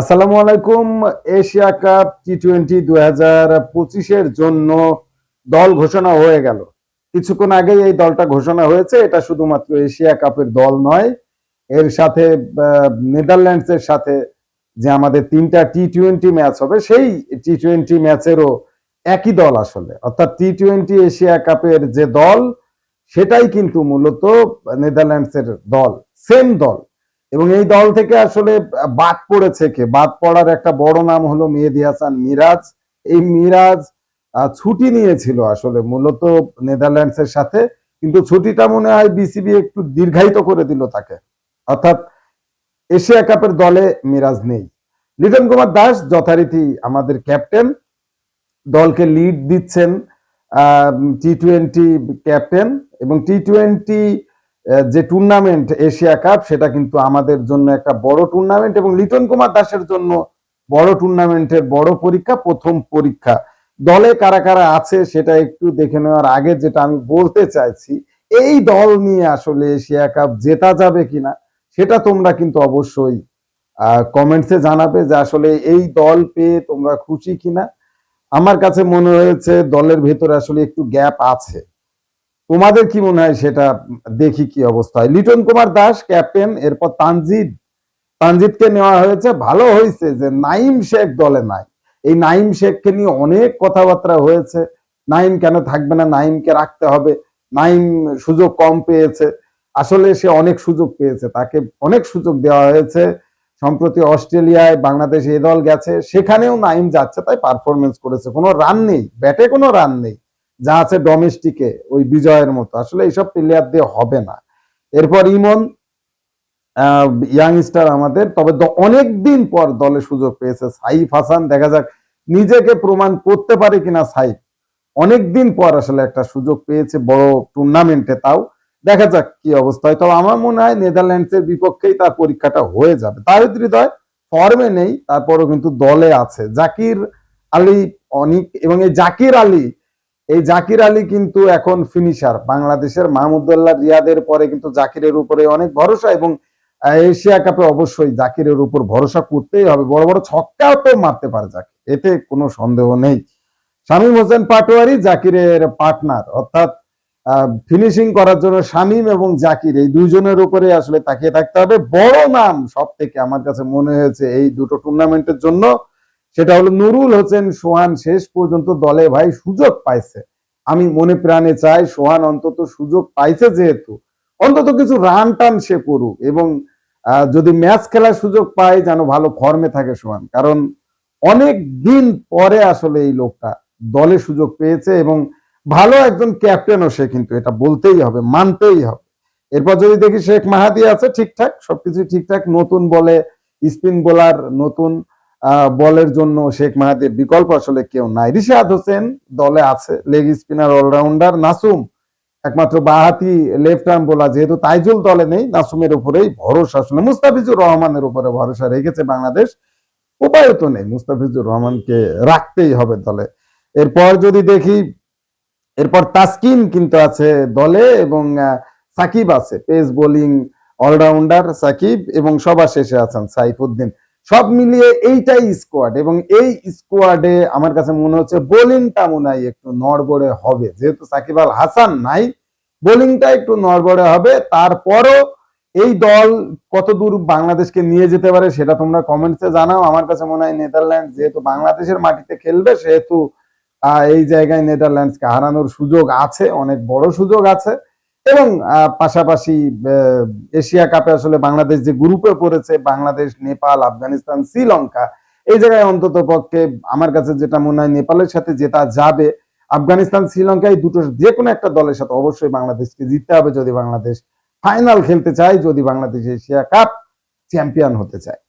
আসসালামু আলাইকুম, Asia cup T twenty দু হাজার পঁচিশের জন্য দল ঘোষণা হয়ে গেল। কিছুক্ষণ আগেই এই দলটা ঘোষণা হয়েছে, এটা শুধুমাত্র এশিয়া কাপের দল নয়, এর সাথে নেদারল্যান্ডস এর সাথে যে আমাদের তিনটা টি টোয়েন্টি ম্যাচ হবে, সেই টি টোয়েন্টি ম্যাচেরও একই দল আসলে। অর্থাৎ টি টোয়েন্টি এশিয়া কাপের যে দল, সেটাই কিন্তু মূলত নেদারল্যান্ডস এর দল সেম দল। এবং এই দল থেকে আসলে বাদ পড়েছে কে? বাদ পড়ার একটা বড় নাম হলো মেহেদি হাসান মিরাজ। এই মিরাজ ছুটি নিয়েছিল আসলে মূলত নেদারল্যান্ডস এর সাথে, কিন্তু ছুটিটা মনে হয় বিসিবি একটু দীর্ঘায়িত করে দিল তাকে। অর্থাৎ এশিয়া কাপের দলে মিরাজ নেই। লিটন কুমার দাস যথারীতি আমাদের ক্যাপ্টেন, দলকে লিড দিচ্ছেন টি টোয়েন্টি ক্যাপ্টেন এবং টি টোয়েন্টি যে টুর্নামেন্ট এশিয়া কাপ সেটা কিন্তু আমাদের জন্য একটা বড় টুর্নামেন্ট এবং লিটন কুমার দাসের জন্য বড় টুর্নামেন্টের বড় পরীক্ষা, প্রথম পরীক্ষা। দলে কারা কারা আছে সেটা একটু দেখে নেওয়ার আগে যেটা আমি বলতে চাইছি, এই দল নিয়ে আসলে এশিয়া কাপ জেতা যাবে কিনা, সেটা তোমরা কিন্তু অবশ্যই কমেন্টসে জানাবে যে আসলে এই দল পেয়ে তোমরা খুশি কিনা। আমার কাছে মনে হয়েছে দলের ভেতরে আসলে একটু গ্যাপ আছে। তোমাদের কি মনে হয় সেটা দেখি কি অবস্থা হয়? লিটন কুমার দাস, ক্যাপ্টেন, এরপর তানজিদ। তানজিদকে নেওয়া হয়েছে। ভালো হয়েছে যে নাইম শেখ দলে নাই। এই নাইম শেখকে নিয়ে অনেক কথাবার্তা হয়েছে। নাইম কেন থাকবে না? নাইমকে রাখতে হবে। নাইম সুযোগ কম পেয়েছে। আসলে সে অনেক সুযোগ পেয়েছে। তাকে অনেক সুযোগ দেওয়া হয়েছে। সম্প্রতি অস্ট্রেলিয়ায় বাংলাদেশ এ দল গেছে। সেখানেও নাইম যাচ্ছে, তাই পারফরমেন্স করেছে। কোনো রান নেই। ব্যাটে কোনো রান নেই। যা আছে ডোমেস্টিকে ওই বিজয়ের মতো। আসলে এইসব প্লেয়ার দিয়ে হবে না। এরপর ইমন ইয়াংস্টার আমাদের। তবে অনেক দিন পর দলে সুযোগ পেয়েছে সাইফ হাসান। দেখা যাক নিজেকে প্রমাণ করতে পারে কিনা সাইফ। অনেক দিন পর আসলে একটা সুযোগ পেয়েছে বড় টুর্নামেন্টে তাও। দেখা যাক কি অবস্থা হয়। তবে আমার মনে হয় নেদারল্যান্ডস এর বিপক্ষেই তার পরীক্ষাটা হয়ে যাবে। তার হৃদয় ফর্মে নেই, তারপরও কিন্তু দলে আছে। জাকির আলী অনেক এবং এই জাকির আলী এই জাকির আলী কিন্তু এখন ফিনিশার বাংলাদেশের মাহমুদুল্লাহ রিয়াদের পরে কিন্তু জাকিরের উপরে অনেক ভরসা এবং এশিয়া কাপে অবশ্যই জাকিরের উপর ভরসা করতেই হবে। বড় বড় ছক্কাও তো মারতে পারে জাকির, এতে কোনো সন্দেহ নেই। শামীম হোসেন পাটোয়ারি জাকিরের পার্টনার অর্থাৎ ফিনিশিং করার জন্য শামীম এবং জাকির এই দুজনের উপরে আসলে তাকিয়ে থাকতে হবে। বড় নাম সব থেকে আমার কাছে মনে হয়েছে এই দুটো টুর্নামেন্টের জন্য। সেটা হলো নুরুল হোসেন সোহান শেষ পর্যন্ত দলে ভাই সুযোগ পাইছে। আমি মনে প্রাণে চাই সোহান অন্তত সুযোগ পাইছে যেহেতু। অন্তত কিছু রান টান সে করুক এবং যদি ম্যাচ খেলার সুযোগ পায় যেন ভালো ফর্মে থাকে সোহান। কারণ অনেক দিন পরে আসলে এই লোকটা দলে সুযোগ পেয়েছে এবং ভালো একজন ক্যাপ্টেনও সে কিন্তু, এটা বলতেই হবে, মানতেই হবে। এরপর যদি দেখি শেখ মাহাদি আছে ঠিকঠাক সবকিছু ঠিকঠাক, নতুন বলে, স্পিন বোলার নতুন বলের জন্য শেখ মাহাদির বিকল্প আসলে কেউ নাই। রিশাদ হোসেন দলে আছে, লেগ স্পিনার, অলরাউন্ডার নাসুম, একমাত্র বাহাতি লেফট আর্ম বোলার যেহেতু তাইজুল দলে নেই, নাসুমের উপরেই ভরসা আসলে মুস্তাফিজুর রহমানের উপরে ভরসা রেখেছে বাংলাদেশ। উপায় তো নেই, মুস্তাফিজুর রহমানকে রাখতেই হবে দলে। এরপর যদি দেখি, এরপর তাসকিন কিন্তু আছে দলে এবং সাকিব আছে। পেস বোলিং অলরাউন্ডার সাকিব এবং সবার শেষে আছেন সাইফুদ্দিন। সব মিলিয়ে এইটাই স্কোয়াড এবং এই স্কোয়াডে আমার কাছে মনে হচ্ছে বোলিংটা মনে হয় একটু নড়বড়ে হবে। যেহেতু সাকিব আল হাসান নাই বোলিংটা একটু নড়বড়ে হবে। তারপরও এই দল কত দূর বাংলাদেশকে নিয়ে যেতে পারে সেটা তোমরা কমেন্টসে জানাও। আমার কাছে মনে হয় নেদারল্যান্ড যেহেতু বাংলাদেশের মাটিতে খেলবে, সেহেতু এই জায়গায় নেদারল্যান্ডসকে হারানোর সুযোগ আছে, অনেক বড় সুযোগ আছে। এবং পাশাপাশি এশিয়া কাপে আসলে বাংলাদেশ যে গ্রুপে পড়েছে, বাংলাদেশ, নেপাল, আফগানিস্তান, শ্রীলঙ্কা, এই জায়গায় অন্তত পক্ষে আমার কাছে যেটা মনে হয় নেপালের সাথে যেটা যাবে। আফগানিস্তান শ্রীলঙ্কায় দুটো যে কোনো একটা দলের সাথে অবশ্যই বাংলাদেশকে জিততে হবে যদি বাংলাদেশ ফাইনাল খেলতে চায়, যদি বাংলাদেশ এশিয়া কাপ চ্যাম্পিয়ন হতে চায়।